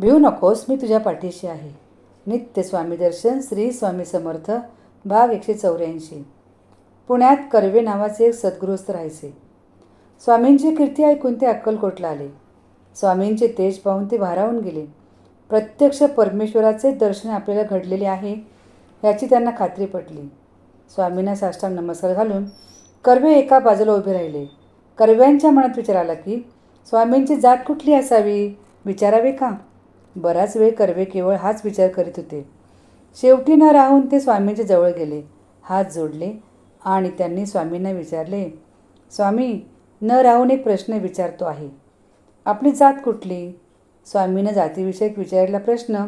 भिऊ नकोस मी तुझ्या पाठीशी आहे. नित्य स्वामी दर्शन श्री स्वामी समर्थ भाग एकशे चौऱ्याऐंशी. पुण्यात कर्वे नावाचे एक सद्गृहस्थ राहायचे. स्वामींची कीर्ती ऐकून ते अक्कलकोटला आले. स्वामींचे तेज पाहून ते भारावून गेले. प्रत्यक्ष परमेश्वराचे दर्शन आपल्याला घडलेले आहे याची त्यांना खात्री पटली. स्वामींना साष्टांग नमस्कार घालून कर्वे एका बाजूला उभे राहिले. कर्व्यांच्या मनात विचार आला की स्वामींची जात कुठली असावी? विचारावे का? बराच वेळ कर्वे केवळ हाच विचार करीत होते. शेवटी न राहून ते स्वामींच्या जवळ गेले. हात जोडले आणि त्यांनी स्वामींना विचारले स्वामी न राहून एक प्रश्न विचारतो आहे. आपली जात कुठली? स्वामीनं जातीविषयक विचारलेला प्रश्न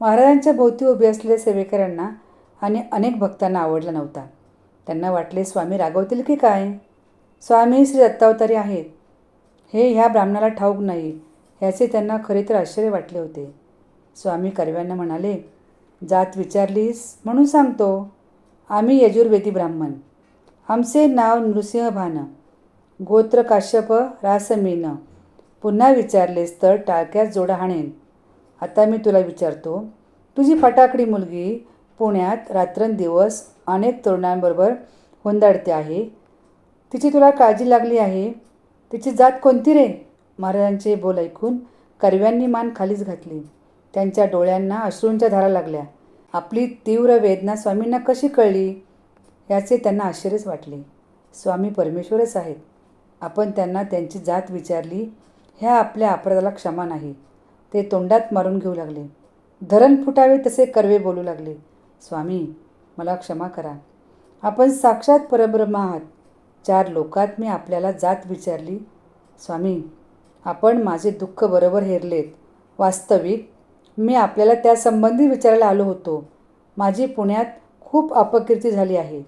महाराजांच्या भोवती उभे असलेल्या सेवेकरांना आणि अनेक भक्तांना आवडला नव्हता. त्यांना वाटले स्वामी रागवतील की काय? स्वामी श्री दत्तावतारी आहेत. हे ह्या ब्राह्मणाला ठाऊक नाही. ह्याचे त्यांना खरे तर आश्चर्य वाटले होते. स्वामी कर्व्यांना म्हणाले जात विचारलीस म्हणून सांगतो आम्ही यजुर्वेदी ब्राह्मण. आमचे नाव नृसिंह भान गोत्र काश्यप रासमीन. पुन्हा विचारलेस तर टाळक्यात जोडा हाणेन. आता मी तुला विचारतो तुझी फटाकडी मुलगी पुण्यात रात्रंदिवस अनेक तरुणांबरोबर हुंदाडते आहे. तिची तुला काळजी लागली आहे? तिची जात कोणती रे? महाराजांचे बोल ऐकून कर्व्यांनी मान खालीच घातली. त्यांच्या डोळ्यांना अश्रूंच्या धारा लागल्या. आपली तीव्र वेदना स्वामींना कशी कळली? याचे त्यांना आश्चर्यच वाटले. स्वामी परमेश्वरच आहेत. आपण त्यांना त्यांची जात विचारली ह्या आपल्या अपराधाला क्षमा नाही. ते तोंडात मारून घेऊ लागले. धरण फुटावे तसे कर्वे बोलू लागले. स्वामी मला क्षमा करा. आपण साक्षात परब्रह्म आहात. चार लोकात मी आपल्याला जात विचारली. स्वामी आपण माझे दुःख बरोबर हेरलेत. वास्तविक मी आपल्याला त्यासंबंधी विचारायला आलो होतो. माझी पुण्यात खूप अपकीर्ती झाली आहे.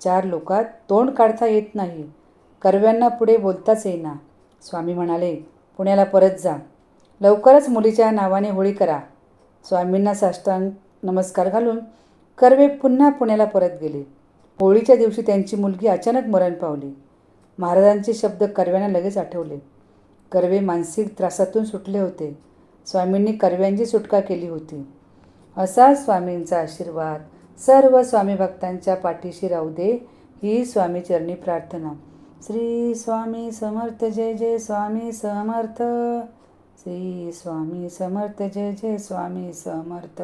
चार लोकात तोंड काढता येत नाही. कर्व्यांना पुढे बोलताच येईना. स्वामी म्हणाले पुण्याला परत जा. लवकरच मुलीच्या नावाने होळी करा. स्वामींना साष्टांग नमस्कार घालून कर्वे पुन्हा पुण्याला परत गेले. होळीच्या दिवशी त्यांची मुलगी अचानक मरण पावली. महाराजांचे शब्द कर्व्यांना लगेच आठवले. कर्वे मानसिक त्रासातून सुटले होते. स्वामींनी कर्व्यांची सुटका केली होती. असा स्वामींचा आशीर्वाद सर्व स्वामी भक्तांच्या पाठीशी राहू दे ही स्वामीचरणी प्रार्थना. श्री स्वामी समर्थ जय जय स्वामी समर्थ. श्री स्वामी समर्थ जय जय स्वामी समर्थ.